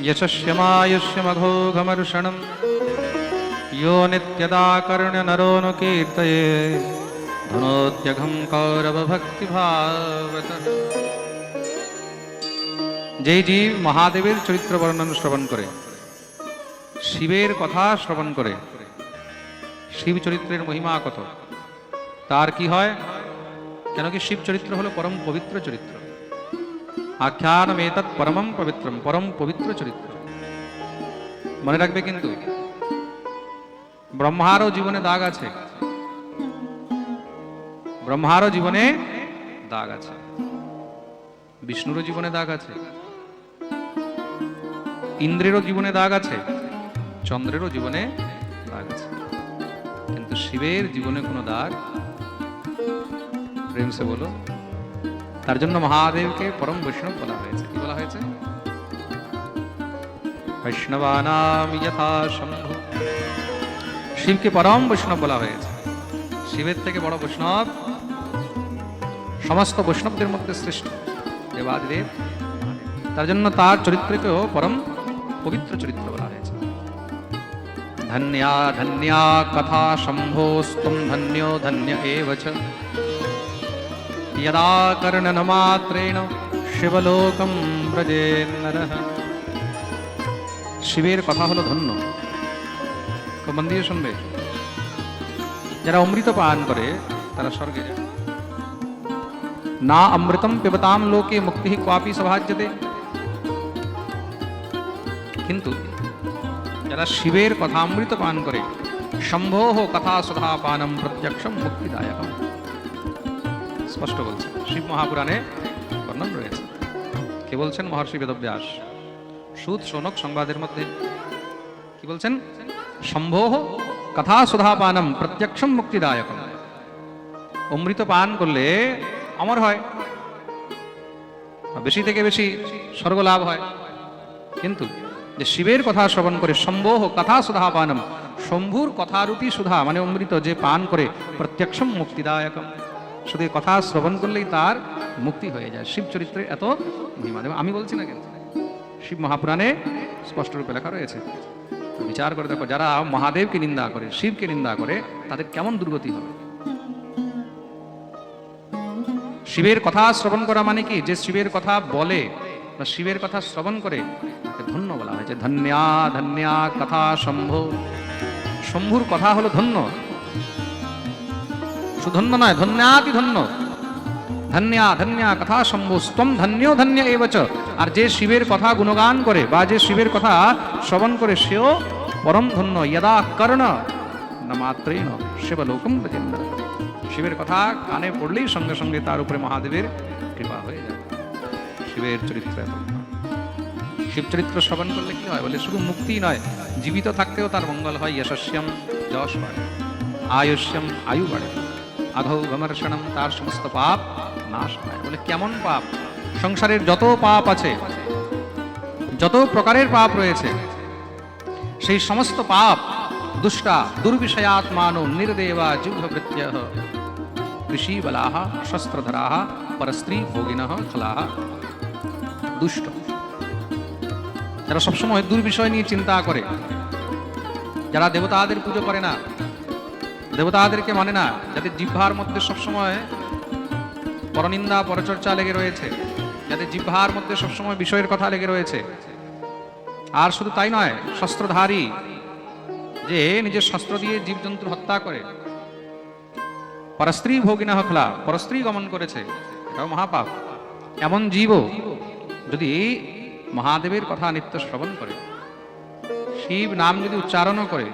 यशस्यमायुष्यमघोघमर्षणम् यो नित्यदा कर्ण्यनरोऽनुकीर्तये धुनोत्यघं कौरवभक्तिभावतः যেই জীব মহাদেবের চরিত্র বর্ণন শ্রবণ করে শিবের কথা শ্রবণ করে শিব চরিত্রের মহিমা কত তার কি হয় কেন কি শিব চরিত্র হলো পরম পবিত্র চরিত্র আখ্যান এতৎ পরমম পবিত্রম, পরম পবিত্র চরিত্র। মনে রাখবে কিন্তু, ব্রহ্মারও জীবনে দাগ আছে। ব্রহ্মারও জীবনে দাগ আছে। বিষ্ণুরও জীবনে দাগ আছে। ইন্দ্রেরও জীবনে দাগ আছে। চন্দ্রেরও জীবনে দাগ আছে। কিন্তু শিবের জীবনে কোনো দাগ? প্রেম সে বলো। তার জন্য মহাদেবকে পরম বৈষ্ণব বলা হয়েছে। কি বলা হয়েছে? বৈষ্ণবানাম শিবকে পরম বৈষ্ণব বলা হয়েছে। শিবের থেকে বড় বৈষ্ণব সমস্ত বৈষ্ণবদের মধ্যে শ্রেষ্ঠ। দেবাদিদেব। তার জন্য তার চরিত্রকেও পরম পবিত্র চরিত্র বলা হয়েছে। ধন্যা ধন্যা, কথা শম্ভোস্তুম, ধন্যো, ধন্য চ। यदा कर्णनमात्रेण শিবলোকম ব্রজে নরঃ শিবের কথা হলো ধন্য খুব মন দিয়ে শুনবে যারা অমৃত পান করে তারা স্বর্গে যায় না অমৃতম পিবতাম লোকে মুক্তি ক্বাপি সভাজ্যতে কিন্তু যারা শিবের কথা অমৃত পান করে শম্ভো কথা সুধা পানম প্রত্যক্ষম মুক্তিদায়কম স্পষ্ট বলছে। শিব মহাপুরাণে বর্ণন রয়েছে। কে বলছেন? মহর্ষি বেদব্যাস সুদ, শোনক, সংবাদের মধ্যে। কি বলছেন? সম্ভোহ কথা সুধাপানম প্রত্যক্ষম মুক্তিদায়ক অমৃত পান করলে অমর হয়। বেশি থেকে বেশি স্বর্গ লাভ হয়। কিন্তু যে শিবের কথা শ্রবণ করে সম্ভোহ কথা সুধাপানম, শম্ভুর কথারূপী সুধা মানে অমৃত যে পান করে, প্রত্যক্ষম মুক্তিদায়কম। শুধু কথা শ্রবণ করলেই তার মুক্তি হয়ে যায়। শিব চরিত্রে এত মহিমা। আমি বলছি না কিন্তু, শিব মহাপুরাণে স্পষ্ট রূপে লেখা রয়েছে, বিচার করে দেখো, যারা মহাদেবকে নিন্দা করে, শিবকে নিন্দা করে, তাদের কেমন দুর্গতি হবে? শিবের কথা শ্রবণ করা মানে কি? যে শিবের কথা বলে বা শিবের কথা শ্রবণ করে, তাকে ধন্য বলা হয়েছে। ধন্যা ধন্যা, কথা, শম্ভ। শম্ভুর কথা হলো ধন্য। সুধন্য নয় ধন্যাতি ধন্য ধন্যা ধন্যা কথা শম্ভু স্তম ধন্য ধন্য এবচ আর যে শিবের কথা গুণগান করে বা যে শিবের কথা শ্রবণ করে, সেও পরম ধন্য। যদা কর্ণ না মাত্রেণ শিবলোকম ব্রজেন্দ্র শিবের কথা কানে পড়লেই সঙ্গে সঙ্গে তার উপরে মহাদেবের কৃপা হয়ে যায়। শিবের চরিত্র শিব চরিত্র শ্রবণ করলে কি হয়? বলে শুধু মুক্তি নয়, জীবিত থাকতেও তার মঙ্গল হয়। যশস্যম যশ বাড়ে আয়ুষ্যম আয়ু বাড়ে আঘৌ গমর্ষণম তার সমস্ত পাপ নাশ হয়। বলে, কেমন পাপ? সংসারের যত পাপ আছে, যত প্রকারের পাপ রয়েছে, সেই সমস্ত পাপ দুষ্টা, দুর্বিষয়াত্মানো, নির্দেবা জিহ্বৃত্য কৃষি বলাহ শস্ত্রধরাহ, পরস্ত্রী ভোগিন খলাহ, দুষ্ট। যারা সবসময় দুর্বিষয় নিয়ে চিন্তা করে, যারা দেবতাদের পুজো করে না দেবতাদেরকে মানে না, যাদের জিহ্বার মধ্যে সবসময় পরনিন্দা, পরচর্চা লেগে রয়েছে, যাদের জিহ্বার মধ্যে সবসময় বিষয়ের কথা লেগে রয়েছে। আর শুধু তাই নয়, শস্ত্রধারী যে নিজের শস্ত্র দিয়ে জীবজন্তু হত্যা করে, পরস্ত্রী ভোগিনা হখলা, পরস্ত্রী গমন করেছে, এটাও মহাপাপ। এমন জীব যদি মহাদেবের কথা নিত্য শ্রবণ করে, শিব নাম যদি উচ্চারণও করে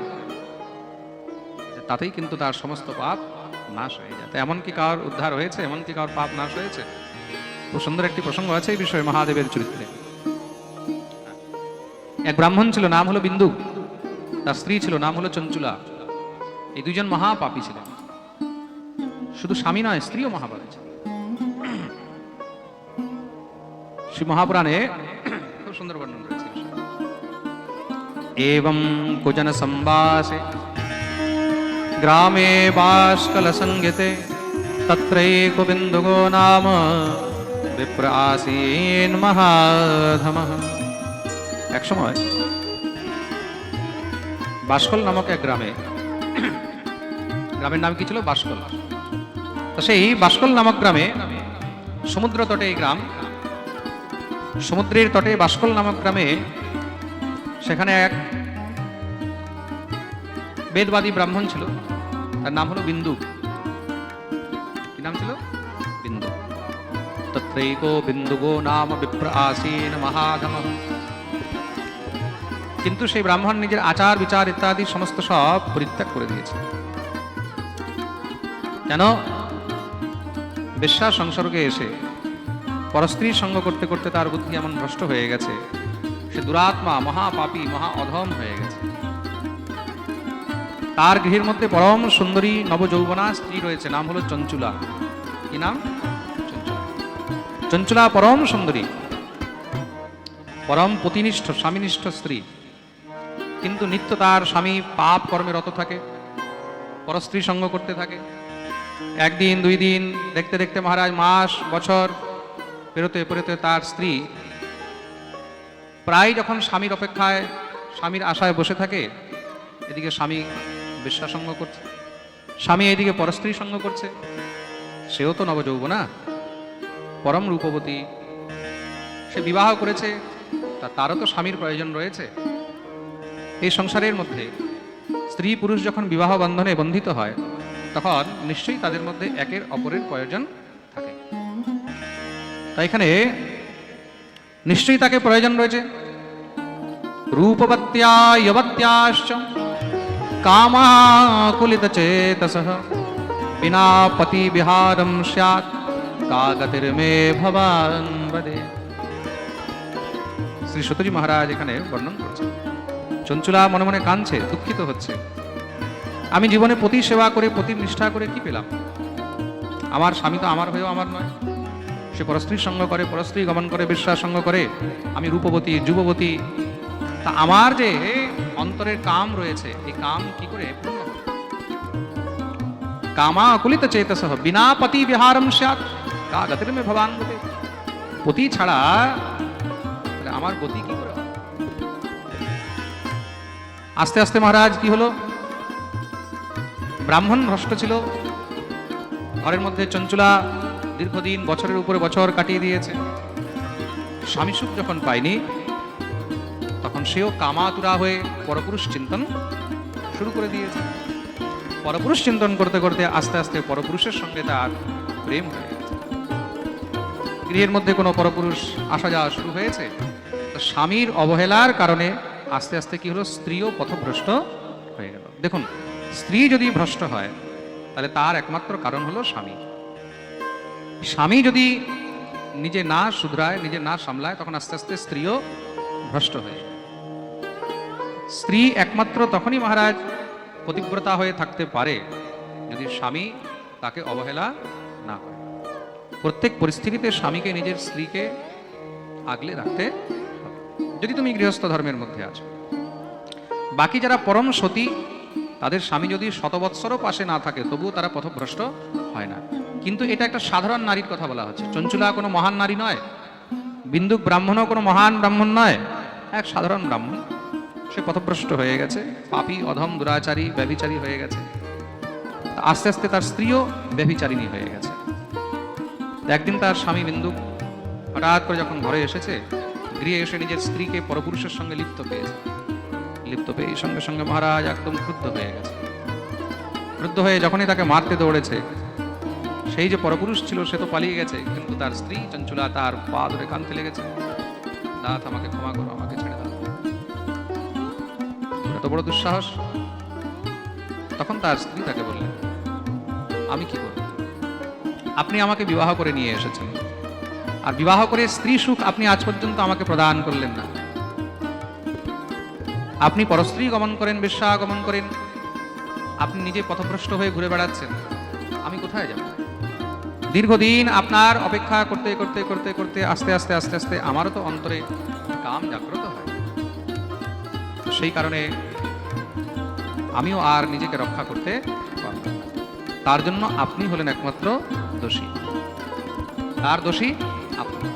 তাতেই কিন্তু তার সমস্ত পাপ নাশ হয়ে যায়। এমনকি কার উদ্ধার হয়েছে? এমনকি কার পাপ নাশ হয়েছে? খুব সুন্দর একটি প্রসঙ্গ আছে এই বিষয়ে মহাদেবের চরিত্রে। এক ব্রাহ্মণ ছিল, নাম হলো বিন্দু। তার স্ত্রী ছিল, নাম হলো চঞ্চুলা। এই দুজন মহাপাপী ছিলেন। শুধু স্বামী নয়, স্ত্রীও মহাপাপী ছিল শ্রী মহাপুরাণে খুব সুন্দর বর্ণন করেছে এবং কুজন সম্বাসে ग्रामे बाष्कलसङ्गिते तत्रैकुबिन्दुगो नाम विप्र आसीन् महाधमः এক সময় বাসকল নামক এক গ্রামে গ্রামের নাম কি ছিল বাসকল তো সেই বাসকল নামক গ্রামে সমুদ্র তটে এই গ্রাম সমুদ্রের তটে বাসকল নামক গ্রামে সেখানে এক বেদবাদী ব্রাহ্মণ ছিল তার নাম হলো বিন্দু। কি নাম ছিল? বিন্দু। তত্রৈকো বিন্দুগো নাম বিপ্র আসীন মহাধম। কিন্তু সেই ব্রাহ্মণ নিজের আচার, বিচার ইত্যাদি সমস্ত সব পরিত্যাগ করে দিয়েছে। কেন? বিশ্বাস সংসর্গে এসে পরস্ত্রীর সঙ্গ করতে করতে তার বুদ্ধি এমন ভ্রষ্ট হয়ে গেছে, সে দুরাত্মা, মহাপাপী, মহা অধম হয়ে গেছে। তার গৃহের মধ্যে পরম সুন্দরী নবযৌবনা স্ত্রী রয়েছে, নাম হলো চঞ্চুলা। কি নাম? চঞ্চুলা। পরম সুন্দরী, পরম পতিনিষ্ঠ, স্বামীনিষ্ঠ স্ত্রী। কিন্তু নিত্য তার স্বামী পাপ কর্মে রত থাকে, পরস্ত্রী সঙ্গ করতে থাকে। একদিন, দুই দিন, দেখতে দেখতে মহারাজ মাস, বছর, পেরোতে পেরোতে তার স্ত্রী প্রায় যখন স্বামীর অপেক্ষায়, স্বামীর আশায় বসে থাকে, এদিকে স্বামী বিশ্বাসঙ্গ করছে। স্বামী এদিকে পরস্ত্রী সঙ্গ করছে। সেও তো নবযৌবনা। পরম রূপবতী। সে বিবাহ করেছে, তা তারও তো স্বামীর প্রয়োজন রয়েছে। এই সংসারের মধ্যে স্ত্রী পুরুষ যখন বিবাহ বন্ধনে বন্ধিত হয়, তখন নিশ্চয়ই তাদের মধ্যে একের অপরের প্রয়োজন থাকে। তাই এখানে নিশ্চয়ই তাকে প্রয়োজন রয়েছে। রূপবত্য়া চেতস বিনা পতি বিহারম স্যাৎ কাগতির্মে ভবান বদে শ্রী সতজি মহারাজ এখানে বর্ণন করছেন। চঞ্চুলা মনে মনে কাঁদছে, দুঃখিত হচ্ছে। আমি জীবনে পতি সেবা করে পতির নিষ্ঠা করে কি পেলাম? আমার স্বামী তো আমার হয়েও আমার নয়। সে পরস্ত্রীর সঙ্গ করে, পরস্ত্রী গমন করে, বিশ্বাস সঙ্গ করে, আমি রূপবতী, যুববতী তা আমার যে অন্তরের কাম রয়েছে, এই কাম কি করে হবে? কামা অকুলিত চেতস বিনা পতি বিহারম স্যাৎ। কা ভবান পতি ছাড়া আমার গতি কি করে আস্তে আস্তে মহারাজ, কি হলো? ব্রাহ্মণ ভ্রষ্ট ছিল। ঘরের মধ্যে চঞ্চুলা দীর্ঘদিন বছরের উপরে বছর কাটিয়ে দিয়েছে। স্বামী সুখ যখন পায়নি তখন সেও কামাতুরা হয়ে পরপুরুষ চিন্তন শুরু করে দিয়েছে। পরপুরুষ চিন্তন করতে করতে আস্তে আস্তে পরপুরুষের সঙ্গে তার প্রেম হয়ে গেছে। গৃহের মধ্যে কোনো পরপুরুষ আসা যাওয়া শুরু হয়েছে? স্বামীর অবহেলার কারণে আস্তে আস্তে কি হলো? স্ত্রীও পথভ্রষ্ট হয়ে গেল। দেখুন, স্ত্রী যদি ভ্রষ্ট হয়, তাহলে তার একমাত্র কারণ হলো স্বামী। স্বামী যদি নিজে না শুধরায়, নিজে না সামলায়, তখন আস্তে আস্তে স্ত্রীও ভ্রষ্ট হয়ে যায়। স্ত্রী একমাত্র তখনই মহারাজ পতিব্রতা হয়ে থাকতে পারে যদি স্বামী তাকে অবহেলা না করে। প্রত্যেক পরিস্থিতিতে স্বামীকে নিজের স্ত্রীকে আগলে রাখতে। যদি তুমি গৃহস্থ ধর্মের মধ্যে আছো। বাকি যারা পরম সতী, তাদের স্বামী যদি শতবৎসরও পাশে না থাকে, তবুও তারা পথভ্রষ্ট হয় না। কিন্তু এটা একটা সাধারণ নারীর কথা বলা হচ্ছে। চঞ্চুলা কোনো মহান নারী নয় বিন্দু ব্রাহ্মণও কোনো মহান ব্রাহ্মণ নয়, এক সাধারণ ব্রাহ্মণ। সে পথভ্রষ্ট হয়ে গেছে, পাপি, অধম, দুরাচারী, ব্যভিচারী হয়ে গেছে। আস্তে আস্তে তার স্ত্রীও ব্যভিচারিণী হয়ে গেছে। একদিন তার স্বামী বিন্দু হঠাৎ করে যখন ঘরে এসেছে, গৃহে এসে নিজের স্ত্রীকে পরপুরুষের সঙ্গে লিপ্ত পেয়েছে। লিপ্ত পেয়ে সঙ্গে সঙ্গে মহারাজ একদম ক্রুদ্ধ হয়ে গেছে। ক্রুদ্ধ হয়ে যখনই তাকে মারতে দৌড়েছে, সেই যে পরপুরুষ ছিল সে তো পালিয়ে গেছে, কিন্তু তার স্ত্রী চঞ্চুলা তার পা ধরে কানতে লেগেছে। নাথ আমাকে ক্ষমা করো, আমাকে বড় দুঃসাহস? তখন তার স্ত্রী তাকে বললেন, আমি কি করব? আপনি আমাকে বিবাহ করে নিয়ে এসেছেন। আর বিবাহ করে স্ত্রী সুখ আপনি আজ পর্যন্ত আমাকে প্রদান করলেন না। আপনি পরস্ত্রী গমন করেন বেশ্যা গমন করেন। আপনি নিজে পথভ্রষ্ট হয়ে ঘুরে বেড়াচ্ছেন। আমি কোথায় যাব? দীর্ঘদিন আপনার অপেক্ষা করতে করতে করতে করতে, আস্তে আস্তে আস্তে আস্তে আমারও তো অন্তরে কাম জাগ্রত হয়। সেই কারণে আমিও আর নিজেকে রক্ষা করতে পারব তার জন্য আপনি হলেন একমাত্র দোষী। তার দোষী আপনি।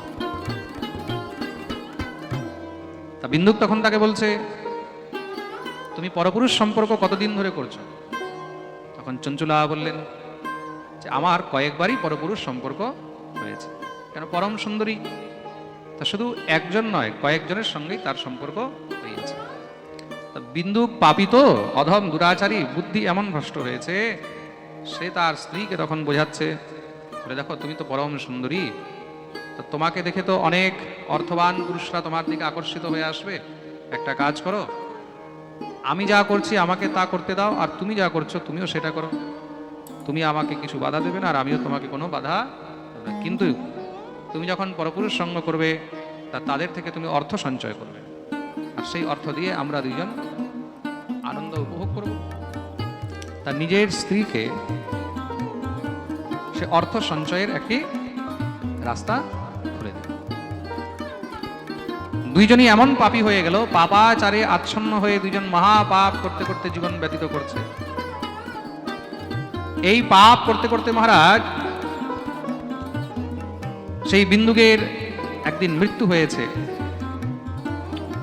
তা বিন্দুক তখন তাকে বলছে, তুমি পরপুরুষ সম্পর্ক কতদিন ধরে করছ? তখন চঞ্চুলা বললেন, যে আমার কয়েকবারই পরপুরুষ সম্পর্ক হয়েছে। কেন, পরম সুন্দরী, তা শুধু একজন নয়, কয়েকজনের সঙ্গেই তার সম্পর্ক বিন্দুক পাপিত, অধম দুরাচারী, বুদ্ধি এমন ভ্রষ্ট হয়েছে, সে তার স্ত্রীকে তখন বোঝাচ্ছে, বলে, দেখো, তুমি তো পরম সুন্দরী তোমাকে দেখে তো অনেক অর্থবান পুরুষরা তোমার দিকে আকর্ষিত হয়ে আসবে। একটা কাজ করো, আমি যা করছি আমাকে তা করতে দাও, আর তুমি যা করছ তুমিও সেটা করো। তুমি আমাকে কিছু বাধা দেবে না, আর আমিও তোমাকে কোনো বাধা। কিন্তু তুমি যখন পরপুরুষ সঙ্গ করবে, তা তাদের থেকে তুমি অর্থ সঞ্চয় করবে। সেই অর্থ দিয়ে আমরা দুইজন আনন্দ উপভোগ করব। তা নিজের স্ত্রীকে সে অর্থ সঞ্চয়ের একটি রাস্তা খুলে দিল দুইজনই এমন পাপী হয়ে গেল, পাপাচারে আচ্ছন্ন হয়ে দুইজন মহাপাপ করতে করতে জীবন ব্যতীত করছে। এই পাপ করতে করতে মহারাজ, সেই বিন্দুকের একদিন মৃত্যু হয়েছে।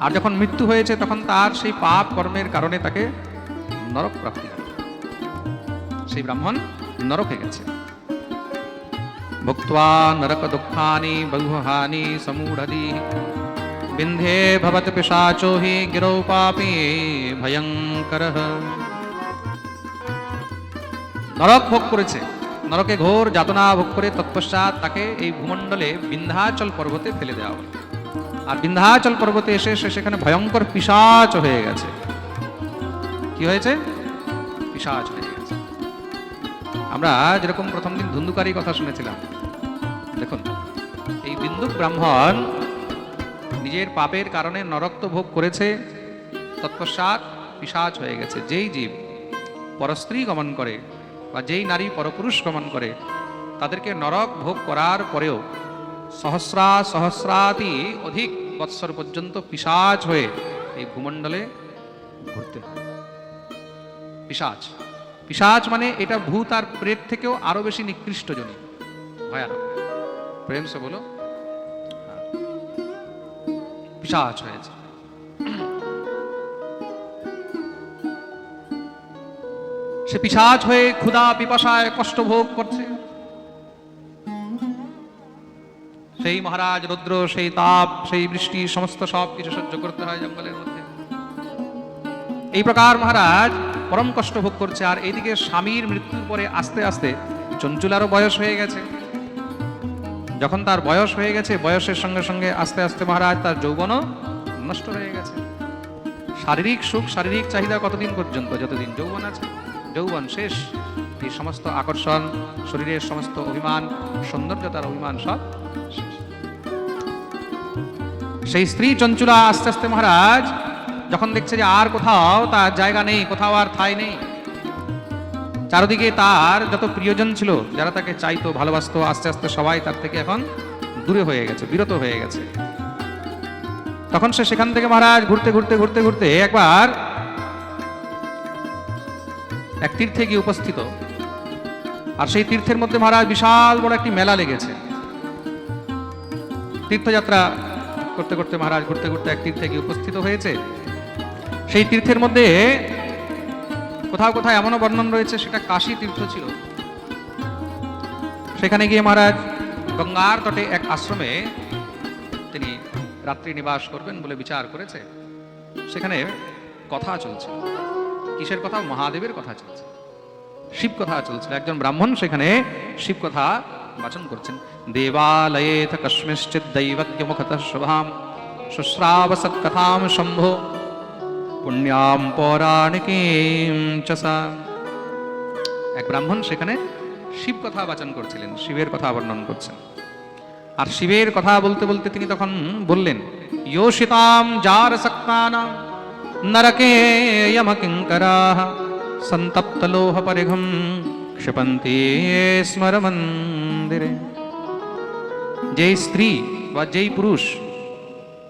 আর যখন মৃত্যু হয়েছে, তখন তার সেই পাপ কর্মের কারণে তাকে নরক প্রাপ্তি সেই ব্রাহ্মণ নরকে গেছে। ভুক্ত্বা নরক দুঃখানি বহুহানি সমূঢ়দি বিন্ধে ভবত পিশাচো হি গিরৌ পাপি ভয়ঙ্কর। নরক ভোগ করেছে। নরকে ঘোর যাতনা ভোগ করে তৎপশ্চাৎ তাকে এই ভূমণ্ডলে বিন্ধ্যাচল পর্বতে ফেলে দেওয়া হলো। আর বিন্ধ্যাচল পর্বতে এসে সে সেখানে ভয়ঙ্কর পিশাচ হয়ে গেছে। কি হয়েছে? পিশাচ হয়ে গেছে। আমরা যেরকম প্রথম দিন ধুন্ধুকারী কথা শুনেছিলাম, দেখুন, এই বিন্দুক ব্রাহ্মণ নিজের পাপের কারণে নরক তো ভোগ করেছে, তৎপশ্চাৎ পিশাচ হয়ে গেছে। যেই জীব পরস্ত্রী গমন করে বা যেই নারী পরপুরুষ গমন করে, তাদেরকে নরক ভোগ করার পরেও সহস্রা সহস্রাতি অধিক বৎসর পর্যন্ত পিশাচ হয়ে এই ভূমণ্ডলে ঘুরতে হয়। পিশাচ। পিশাচ মানে এটা ভূত আর প্রেত থেকেও আরও বেশি নিকৃষ্ট জনী ভয়ানক। প্রেম সে বলো। পিশাচ হয়েছে। সে পিশাচ হয়ে ক্ষুধা পিপাসায় কষ্ট ভোগ করছে। সেই মহারাজ রুদ্র, সেই তাপ, সেই বৃষ্টি, সমস্ত সব কিছু সহ্য করতে হয় জঙ্গলের মধ্যে। এই প্রকার মহারাজ পরম কষ্ট ভোগ করছে, আর এইদিকে স্বামীর মৃত্যুর পরে আস্তে আস্তে চঞ্চুলারও বয়স হয়ে গেছে। যখন তার বয়স হয়ে গেছে, বয়সের সঙ্গে সঙ্গে আস্তে আস্তে মহারাজ তার যৌবনও নষ্ট হয়ে গেছে। শারীরিক সুখ, শারীরিক চাহিদা কতদিন পর্যন্ত? যতদিন যৌবন আছে, যৌবন শেষ। এই সমস্ত আকর্ষণ, শরীরের সমস্ত অভিমান, সৌন্দর্যতার অভিমান সব। সেই স্ত্রী চঞ্চুলা আস্তে আস্তে মহারাজ, যখন দেখছে যে আর কোথাও তার জায়গা নেই, কোথাও আর ঠাঁই নেই, চারদিকে তার যত প্রিয়জন ছিল, যারা তাকে চাইতো, ভালোবাসতো আস্তে আস্তে সবাই তার থেকে এখন দূরে হয়ে গেছে, বিরত হয়ে গেছে। তখন সে সেখান থেকে মহারাজ ঘুরতে ঘুরতে ঘুরতে ঘুরতে একবার এক তীর্থে গিয়ে উপস্থিত। আর সেই তীর্থের মধ্যে মহারাজ বিশাল বড় একটি মেলা লেগেছে। তীর্থযাত্রা করতে করতে মহারাজ ঘুরতে ঘুরতে এক তীর্থে গিয়ে উপস্থিত হয়েছে। সেই তীর্থের মধ্যে কোথাও কোথাও এমনও বর্ণন রয়েছে, সেটা কাশী তীর্থ ছিল। সেখানে গিয়ে মহারাজ গঙ্গার তটে এক আশ্রমে তিনি রাত্রি নিবাস করবেন বলে বিচার করেছে। সেখানে কথা চলছে। কিসের কথা? মহাদেবের কথা চলছে। শিব কথা চলছিল। একজন ব্রাহ্মণ সেখানে শিব কথা বাচন করছেন দেবালয়ে দৈবজ্ঞ মুখত শুভাম শুশ্রাব সৎকথাম শম্ভো পুণ্যাম পৌরাণিকীম চসা এক ব্রাহ্মণ সেখানে শিব কথা বাচন করছিলেন, শিবের কথা বর্ণন করছেন। আর শিবের কথা বলতে বলতে তিনি তখন বললেন নরকে যমকিঙ্করা সন্তপ্ত লোহ পরিঘম। ক্ষিপন্তি স্মর মন্দিরে যেই স্ত্রী বা যেই পুরুষ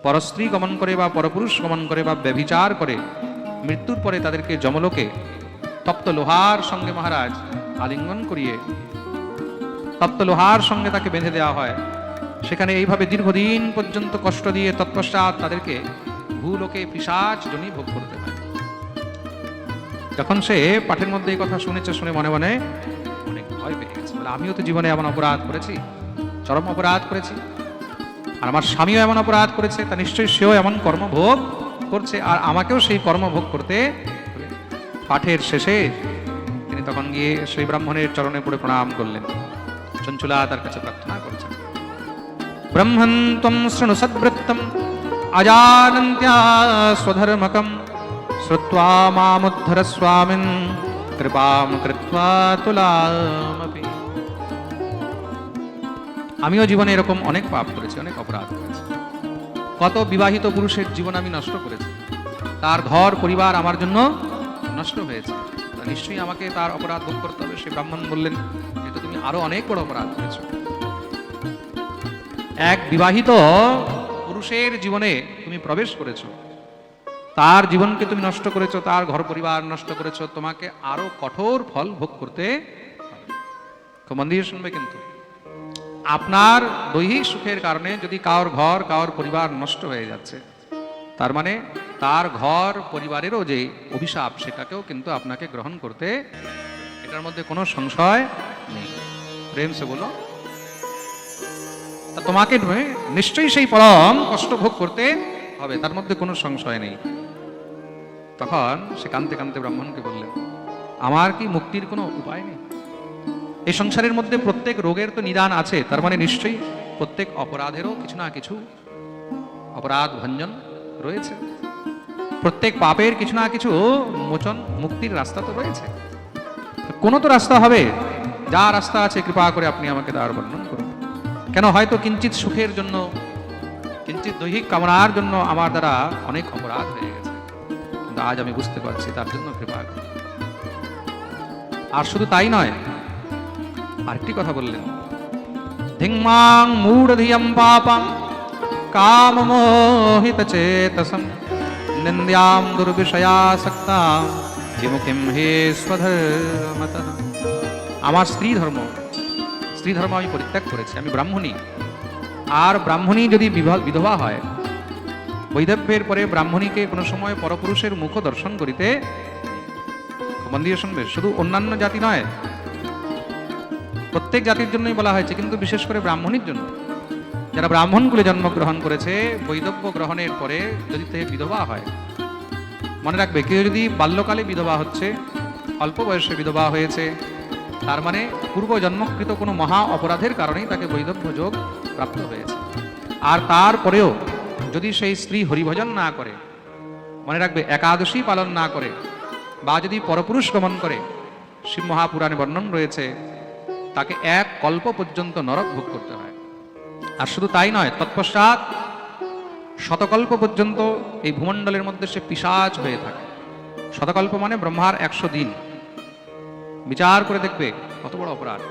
পরস্ত্রী গমন করে বা পরপুরুষ গমন করে বা ব্যভিচার করে মৃত্যুর পরে তাদেরকে যমলোকে তপ্ত লোহার সঙ্গে মহারাজ আলিঙ্গন করিয়ে, তপ্ত লোহার সঙ্গে তাকে বেঁধে দেওয়া হয়। সেখানে এইভাবে দীর্ঘদিন পর্যন্ত কষ্ট দিয়ে তৎপশ্চাৎ তাদেরকে ভূলোকে পিসাচ জনি ভোগ করতে যখন সে পাঠের মধ্যে এই কথা শুনেছে, শুনে মনে মনে অনেক ভয় পেয়ে গেছে। বলে, আমিও তো জীবনে এমন অপরাধ করেছি, চরম অপরাধ করেছি। আর আমার স্বামীও এমন অপরাধ করেছে, তা নিশ্চয়ই সেও এমন কর্মভোগ করছে। আর আমাকেও সেই কর্মভোগ করতে পাঠের শেষে তিনি তখন গিয়ে সেই ব্রাহ্মণের চরণে পড়ে প্রণাম করলেন। চঞ্চুলা তার কাছে প্রার্থনা করছেন। ব্রহ্মণ ত্বম শৃণু সদ্বৃত্তম অজানন্ত্য়া স্বধর্মকম। মামুদ্ধর স্বামিন কৃপাম কৃত্বা তুলামপি আমিও জীবনে এরকম অনেক পাপ করেছি, অনেক অপরাধ করেছি। কত বিবাহিত পুরুষের জীবন আমি নষ্ট করেছি। তার ঘর পরিবার আমার জন্য নষ্ট হয়েছে। নিশ্চয়ই আমাকে তার অপরাধ ভোগ করতে হবে, সে ব্রাহ্মণ বললেন তো তুমি আরও অনেক বড় অপরাধ করেছ। এক বিবাহিত পুরুষের জীবনে তুমি প্রবেশ করেছ তার জীবনকে তুমি নষ্ট করেছ, তার ঘর পরিবার নষ্ট করেছ, তোমাকে আরও কঠোর ফল ভোগ করতে শুনবে কিন্তু। আপনার দৈহিক সুখের কারণে যদি কার ঘর কার পরিবার নষ্ট হয়ে যাচ্ছে, তার মানে তার ঘর পরিবারেরও যে অভিশাপ, সেটাকেও কিন্তু আপনাকে গ্রহণ করতে এটার মধ্যে কোনো সংশয় নেই। প্রেম সে বলো, তা তোমাকে নিশ্চয়ই সেই পরম কষ্ট ভোগ করতে হবে, তার মধ্যে কোনো সংশয় নেই। তখন সে কানতে কানতে ব্রাহ্মণকে বললেন আমার কি মুক্তির কোনো উপায় নেই? এই সংসারের মধ্যে প্রত্যেক রোগের তো নিদান আছে, তার মানে নিশ্চয়ই প্রত্যেক অপরাধেরও কিছু না কিছু অপরাধ ভঞ্জন রয়েছে। প্রত্যেক পাপের কিছু না কিছু মোচন মুক্তির রাস্তা তো রয়েছে। কোনো তো রাস্তা হবে। যা রাস্তা আছে, কৃপা করে আপনি আমাকে তার বর্ণন করুন। কেন হয়তো কিঞ্চিত সুখের জন্য কিঞ্চিত দৈহিক কামনার জন্য আমার দ্বারা অনেক অপরাধ হয়ে গেছে। কিন্তু আজ আমি বুঝতে পারছি তার জন্য কৃপা আর শুধু তাই নয়, আরেকটি কথা বললেন। ধিংমাং মূঢ়ধিয়ম পাপং কামমোহিত চেতসম নিന്ദ്যাম দুর্বিষয়াসক্তাম বিমুখিম হে স্বধর্মত আমার স্ত্রী ধর্ম স্ত্রী ধর্ম আমি পরিত্যাগ করেছি, আমি ব্রাহ্মণী। আর ব্রাহ্মণী যদি বিধবা হয় বৈধব্যের পরে ব্রাহ্মণীকে কোনো সময় পরপুরুষের মুখ দর্শন করিতে মন দিয়ে শুনবে, শুধু অন্যান্য জাতি নয়, প্রত্যেক জাতির জন্যই বলা হয়েছে, কিন্তু বিশেষ করে ব্রাহ্মণীর জন্য। যারা ব্রাহ্মণগুলি জন্মগ্রহণ করেছে, বৈদব্য গ্রহণের পরে যদি সে বিধবা হয়, মনে রাখবে, কেউ যদি বাল্যকালে বিধবা হচ্ছে, অল্প বয়সে বিধবা হয়েছে, তার মানে পূর্ব জন্মকৃত কোনো মহা অপরাধের কারণেই তাকে বৈদব্য যোগ প্রাপ্ত হয়েছে। আর তারপরেও যদি সেই স্ত্রী হরিভজন না করে, মনে রাখবে একাদশী পালন না করে, বা যদি পরপুরুষ গমন করে, শিব মহাপুরাণে বর্ণন রয়েছে, তাকে এক কল্প পর্যন্ত নরক ভোগ করতে হয়। আর শুধু তাই নয়, তৎপশ্চাৎ শতকল্প পর্যন্ত এই ভূমণ্ডলের মধ্যে সে পিসাচ হয়ে থাকে। শতকল্প মানে ব্রহ্মার একশো দিন। বিচার করে দেখবে কত বড় অপরাধ।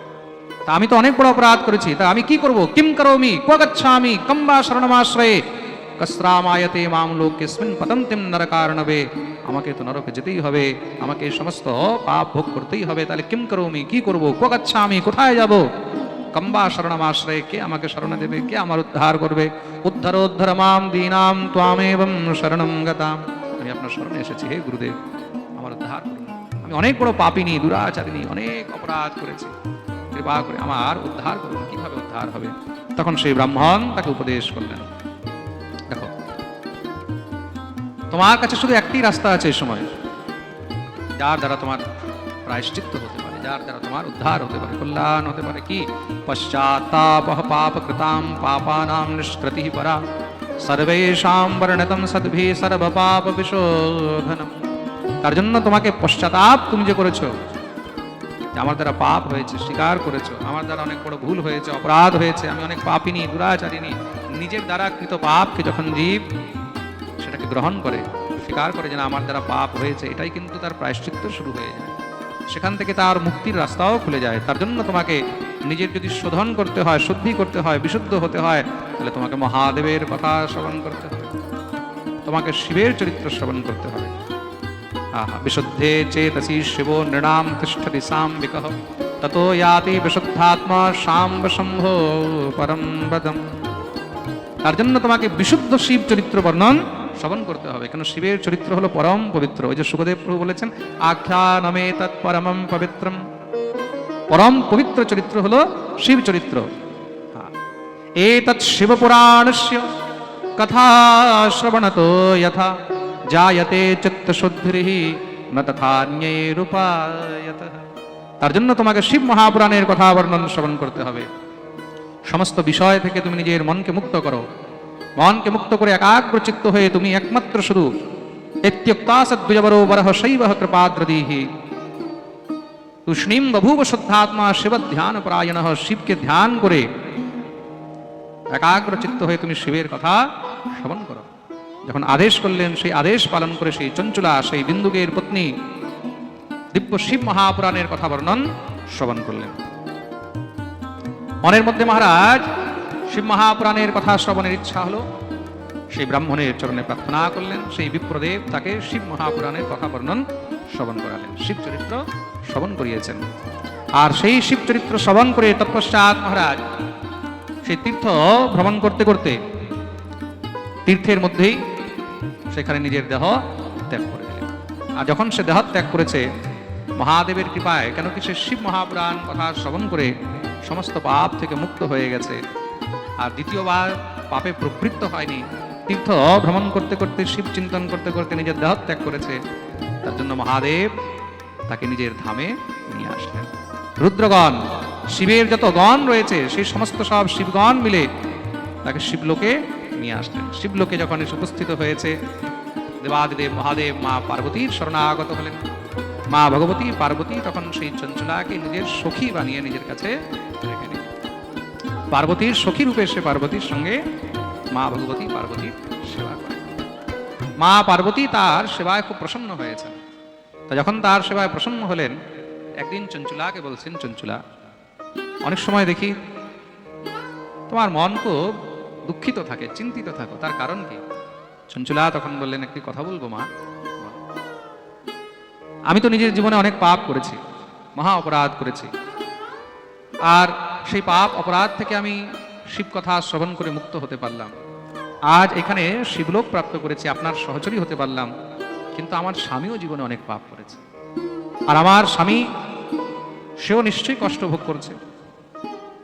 তা আমি তো অনেক বড় অপরাধ করেছি, তা আমি কি করব? কিম করোমি? ক্ব গচ্ছামি? কম্বা শরণমাশ্রয়ে? কস্রামায়তে মাম লোকেস্মিন পতন্তিম নরকারণবে আমাকে তো নরকে যেতেই হবে, আমাকে সমস্ত পাপ ভোগ করতেই হবে। তাহলে কিম করোমি, কি করব? ক্ব গচ্ছামি কোথায় যাব? কম্বা শরণমাশ্রয়ে কে আমাকে শরণ দেবে? কে আমার উদ্ধার করবে? উদ্ধার উদ্ধার মাম দীনাম ত্বামেবং শরণং গতাম। আমি আপনার শরণে এসেছি, হে গুরুদেব। আমার উদ্ধার করুন। আমি অনেক বড় পাপিনী, দুরাচারিণী, অনেক অপরাধ করেছি। কৃপা করে আমার উদ্ধার করুন। কীভাবে উদ্ধার হবে? তখন সেই ব্রাহ্মণ তাকে উপদেশ করলেন। তোমার কাছে শুধু একটি রাস্তা আছে এই সময়। যার দ্বারা তোমার প্রায়শ্চিত্ত হতে পারে, যার দ্বারা তোমার উদ্ধার হতে পারে, কল্যাণ হতে পারে, কি? পশ্চাত্তাপ পাপ কৃতাম পাপানাম নিষ্কৃতি পরা। সর্বেশাম বর্ণতম সদ্ভি সর্ব পাপ বিশোধনম তার জন্য তোমাকে পশ্চাতাপ তুমি যে করেছ আমার দ্বারা পাপ হয়েছে, স্বীকার করেছ, আমার দ্বারা অনেক বড় ভুল হয়েছে, অপরাধ হয়েছে, আমি অনেক পাপিনী, দুরাচারিণী, নিজের দ্বারা কৃত পাপকে যখন জীব সেটাকে গ্রহণ করে, স্বীকার করে যে না, আমার দ্বারা পাপ হয়েছে, এটাই কিন্তু তার প্রায়শ্চিত্ত শুরু হয়ে যায়। সেখান থেকে তার মুক্তির রাস্তাও খুলে যায়। তার জন্য তোমাকে নিজের যদি শোধন করতে হয়, শুদ্ধি করতে হয়, বিশুদ্ধ হতে হয়, তাহলে তোমাকে মহাদেবের কথা শ্রবণ করতে হবে। তোমাকে শিবের চরিত্র শ্রবণ করতে হবে। আহা, বিশুদ্ধে চেতসি শিবো নৃণাম তিষ্ঠতি সাম্বিক ততো ইয়াতি বিশুদ্ধাত্মা সাম্ব পরম তার জন্য তোমাকে বিশুদ্ধ শিব চরিত্র বর্ণন শ্রবণ করতে হবে। কেন? শিবের চরিত্র হলো পরম পবিত্র। ওই যে সুখদেব প্রভু বলেছেন আখ্যানমে তৎ পরমম পবিত্রম। পরম পবিত্র চরিত্র হলো শিব চরিত্র। এতৎ শিবপুরাণস্য কথা শ্রবণতো যথা, জায়তে চিত্তশুদ্ধির ন তথান্যেরূপায়ত তার জন্য তোমাকে শিব মহাপুরাণের কথা বর্ণন শ্রবণ করতে হবে। সমস্ত বিষয় থেকে তুমি নিজের মনকে মুক্ত করো। মনকে মুক্ত করে একাগ্র চিত্ত হয়ে তুমি একমাত্র শুধু শুদ্ধাত্মা শিব ধ্যান পরায়ণ শিবকে ধ্যান করে একাগ্র চিত্ত হয়ে তুমি শিবের কথা শ্রবণ করো। যখন আদেশ করলেন, সেই আদেশ পালন করে সেই চঞ্চলা, সেই বিন্দুকের পত্নী দিব্য শিব মহাপুরাণের কথা বর্ণন শ্রবণ করলেন। মনের মধ্যে মহারাজ শিব মহাপ্রাণের কথা শ্রবণের ইচ্ছা হলো। সেই ব্রাহ্মণের চরণে প্রার্থনা করলেন, সেই বিপ্রদেব তাকে শিব মহাপুরাণের কথা বর্ণন, শ্রবণ করালেন। শিব চরিত্র শ্রবণ করিয়েছেন। আর সেই শিব চরিত্র শ্রবণ করে তৎপশ্চাৎ মহারাজ, সেই তীর্থ ভ্রমণ করতে করতে তীর্থের মধ্যেই সেখানে নিজের দেহ ত্যাগ করে দিলেন। আর যখন সে দেহ ত্যাগ করেছে, মহাদেবের কৃপায় কেন কি সে শিব মহাপুরাণ কথা শ্রবণ করে সমস্ত পাপ থেকে মুক্ত হয়ে গেছে? আর দ্বিতীয়বার পাপে প্রবৃত্ত হয়নি। তীর্থ ভ্রমণ করতে করতে, শিব চিন্তন করতে করতে নিজের দেহ ত্যাগ করেছে। তার জন্য মহাদেব তাকে নিজের ধামে নিয়ে আসলেন। রুদ্রগণ, শিবের যত গণ রয়েছে, সেই সমস্ত সব শিবগণ মিলে তাকে শিবলোকে নিয়ে আসলেন। শিবলোকে যখন এসে উপস্থিত হয়েছে, দেবাদিদেব, মহাদেব, মা পার্বতীর শরণাগত হলেন। মা ভগবতী পার্বতী তখন সেই চঞ্চলাকে নিজের সখী বানিয়ে নিজের কাছে পার্বতীর সখী রূপে সে পার্বতীর সঙ্গে মা ভগবতী পার্বতীর সেবা করে। মা পার্বতী তার সেবায় খুব প্রসন্ন হয়েছেন। তা যখন তার সেবায় প্রসন্ন হলেন, একদিন চঞ্চুলাকে বলছেন, চঞ্চুলা, অনেক সময় দেখি তোমার মন খুব দুঃখিত থাকে, চিন্তিত থাকো। তার কারণ কি? চঞ্চুলা তখন বললেন, একটি কথা বলব মা, আমি তো নিজের জীবনে অনেক পাপ করেছি, মহা অপরাধ করেছি। আর সেই পাপ অপরাধ থেকে আমি শিব কথা শ্রবণ করে মুক্ত হতে পারলাম। আজ এখানে শিবলোক প্রাপ্ত করেছি, আপনার সহচরী হতে পারলাম। কিন্তু আমার স্বামীও জীবনে অনেক পাপ করেছে। আর আমার স্বামী, সেও নিশ্চয়ই কষ্ট ভোগ করছে।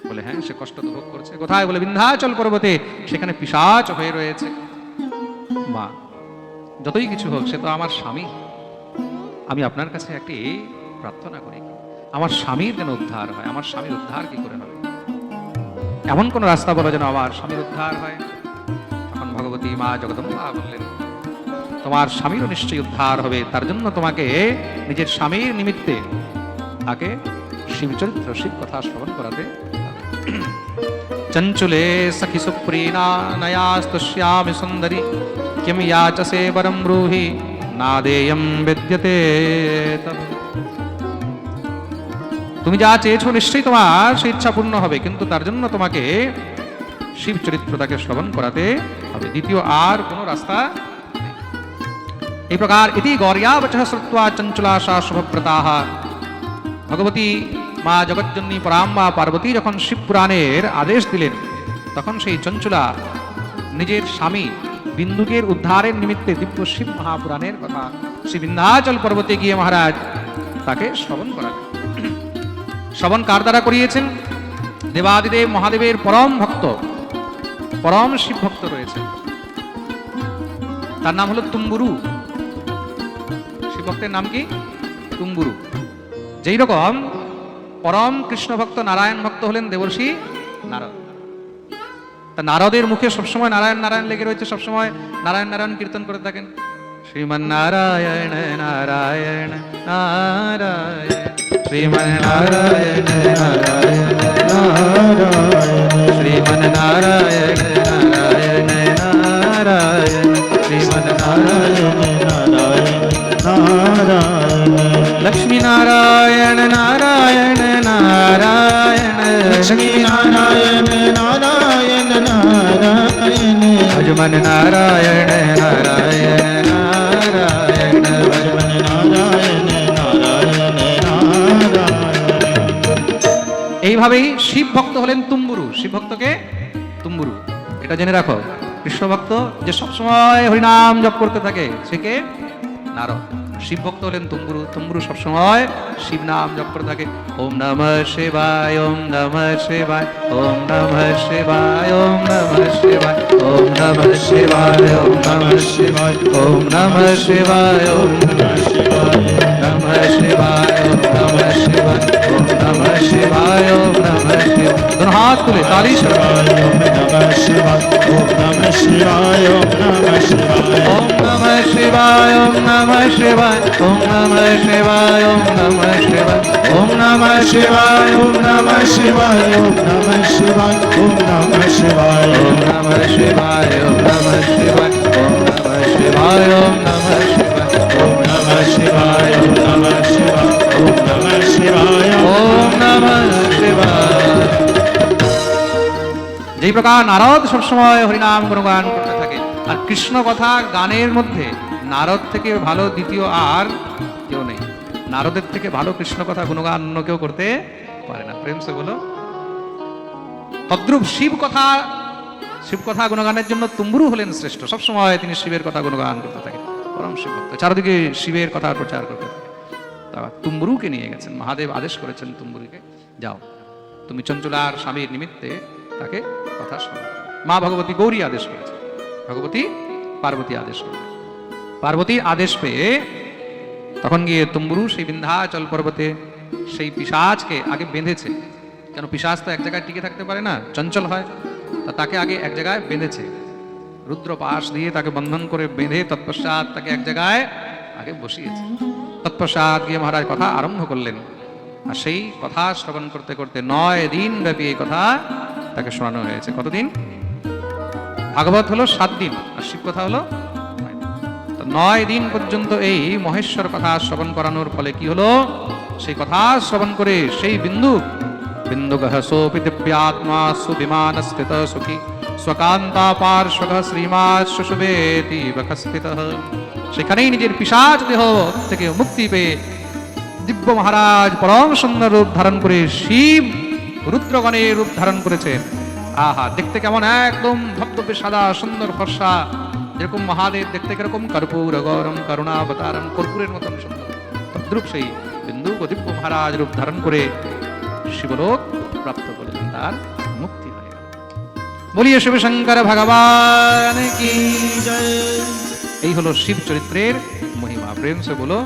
বলে হ্যাঁ সে কষ্ট তো ভোগ করছে। কোথায়? বলে, বিন্ধ্যাচল পর্বতে, সেখানে পিসাচ হয়ে রয়েছে। মা, যতই কিছু হোক, সে তো আমার স্বামী। আমি আপনার কাছে একটি প্রার্থনা করি। আমার স্বামীর যেন উদ্ধার হয়, আমার স্বামীর উদ্ধার কি করে হবে? এমন কোন রাস্তা বলো যেন আমার স্বামীর উদ্ধার হয়। তখন ভগবতী মা জগদম্বা বললেন, তোমার স্বামীরও নিশ্চয়ই উদ্ধার হবে, তার জন্য তোমাকে নিজের স্বামীর নিমিত্তে তাকে শিবচরিত্র, শিব কথা শ্রবণ করাতে চঞ্চুলে সখি সুপ্রীণা নয়াস্তুষ্যামি সুন্দরী, কিম ইয়াচসে বরম ব্রূহি, নাদেয়ম বিদ্যতে তব। তুমি যা চেয়েছো নিশ্চয়ই তোমার সেই ইচ্ছা পূর্ণ হবে, কিন্তু তার জন্য তোমাকে শিব চরিত্র তাকে শ্রবণ করাতে হবে। দ্বিতীয় আর কোনো রাস্তা এই প্রকার ইতি গৌর্যাবচ শ্রুত্বা চঞ্চলাশা শুভব্রতাহ ভগবতী মা জগজ্জননী পরাম্বা পার্বতী যখন শিব পুরাণের আদেশ দিলেন, তখন সেই চঞ্চলা নিজের স্বামী বিন্দুকের উদ্ধারের নিমিত্তে দিব্য শিব মহাপুরাণের কথা, শ্রী বিন্ধ্যাচল পর্বতে গিয়ে মহারাজ তাকে শ্রবণ করালেন। শ্রবণ কার দ্বারা করিয়েছেন? দেবাদিদেব, মহাদেবের পরম ভক্ত, পরম শিব ভক্ত রয়েছে তার নাম হলো তুম্বুরু। শিব ভক্তের নাম কি? তুম্বুরু। যেই রকম পরম কৃষ্ণ ভক্ত নারায়ণ ভক্ত হলেন দেবর্ষি নারদ। তা নারদের মুখে সবসময় নারায়ণ নারায়ণ লেগে রয়েছে, সবসময় নারায়ণ নারায়ণ কীর্তন করে থাকেন। শ্রীমন নারায়ণ নারায়ণ নারায়ণ। শ্রীমন নারায়ণ নারায়ণ শ্রীমন নারায়ণ নারায়ণ নারায়ণ শ্রীমন নারায়ণ লক্ষ্মী নারায়ণ নারায়ণ নারায়ণ লক্ষ্মী নারায়ণ নারায়ণ নারায়ণ ভজমন নারায়ণ নারায়ণ নারায়ণ এইভাবেই শিব ভক্ত হলেন তুম্বুরু। শিব ভক্তকে তুম্বুরু। এটা জেনে রাখো, কৃষ্ণ ভক্ত যে সবসময় হরিনাম জপ করতে থাকে, সে কে? নারদ। শিব ভক্ত হলেন তুম্বুরু। তুম্বুরু সবসময় শিব নাম জপ করে থাকে। ওম নম শিবায়, ওম নম শিবায়, ওম নম শিবায়, ওম নম শিবায়, ওম নম শিবায়, ওম নম শিবায়, ওম নম শিবায়, ওম নম শিবায়। नमः शिवाय ओम नमः शिवाय ओम नमः शिवाय ओम नमः शिवाय दोनों हाथ खुले ताली शिवाय ओम नमः शिवाय ओम नमः शिवाय ओम नमः शिवाय ओम नमः शिवाय ओम नमः शिवाय ओम नमः शिवाय ओम नमः शिवाय ओम नमः शिवाय ओम नमः शिवाय ओम नमः शिवाय ओम नमः शिवाय ओम नमः शिवाय ओम नमः शिवाय ओम नमः शिवाय ओम नमः शिवाय नमः शिवाय ओम नमः शिवाय ओम नमः शिवाय যেই প্রকার নারদ সবসময় হরিনাম গুণগান করতে থাকে আর কৃষ্ণ কথা গানের মধ্যে নারদ থেকে ভালো দ্বিতীয় আর কেউ নেই নারদের থেকে ভালো কৃষ্ণ কথা গুণগান অন্য কেউ করতে পারে না প্রেম সে বলো তদ্রুপ শিব কথা শিব কথা গুণগানের জন্য তুম্বুরু হলেন শ্রেষ্ঠ সবসময় তিনি শিবের কথা গুণগান করতে থাকেন পরম শিব ভক্ত চারদিকে শিবের কথা প্রচার করতে থাকে। তুম্বুরুকে নিয়ে গেছেন। মহাদেব আদেশ করেছেন তুম্বুরুকে, যাও, তুমি চঞ্চলার স্বামীর নিমিত্তে তাকে কথা শোনো। মা ভগবতী গৌরী আদেশ করেছে ভগবতী পার্বতী আদেশ করলেন পার্বতীর আদেশ পেয়ে তখন গিয়ে তুম্বুরু সেই বিন্ধ্যাচল পর্বতে সেই পিসাজকে আগে বেঁধেছে। কেন পিসাজ তো এক জায়গায় টিকে থাকতে পারে না, চঞ্চল হয়। তা তাকে আগে এক জায়গায় বেঁধেছে। রুদ্র পাশ দিয়ে তাকে বন্ধন করে বেঁধে তৎপশ্চাৎ তাকে এক জায়গায় আগে বসিয়েছে তৎপশ্চাৎ গিয়ে মহারাজ কথা আরম্ভ করলেন। আর সেই কথা শ্রবণ করতে করতে নয় দিন ব্যাপী এই কথা তাকে শোনানো হয়েছে। কতদিন? ভাগবত হলো সাত দিন, আর শিব কথা হলো নয় দিন। পর্যন্ত এই মহেশ্বর কথা শ্রবণ করানোর ফলে কি হলো? সেই কথা শ্রবণ করে সেই বিন্দু বিন্দু সোপি দিব্যাত্মা সুবিমান স্থিত সুখী স্বকান্তা পার্শ্বগ শ্রীমা শুশুবেতি বখস্থিত সেখানেই নিজের পিসাচ দেহ থেকে মুক্তি পেয়ে দিব্য মহারাজ পরম সুন্দর রূপ ধারণ করে শিব রুদ্রগণের রূপ ধারণ করেছেন। আহা, দেখতে কেমন? একদম ধবধবে সাদা, সুন্দর ফর্সা। যেরকম মহাদেব, দেখতে কীরকম? কর্পূর গৌরম করুণাবতারম, কর্পূরের মতন সুন্দর। সেই বিন্দু দিব্য মহারাজ রূপ ধারণ করে শিবলোক প্রাপ্ত করলেন তার বলিয়ে শিবশঙ্কর ভগবান কি এই হলো শিব চরিত্রের মহিমা। প্রেম সে বলো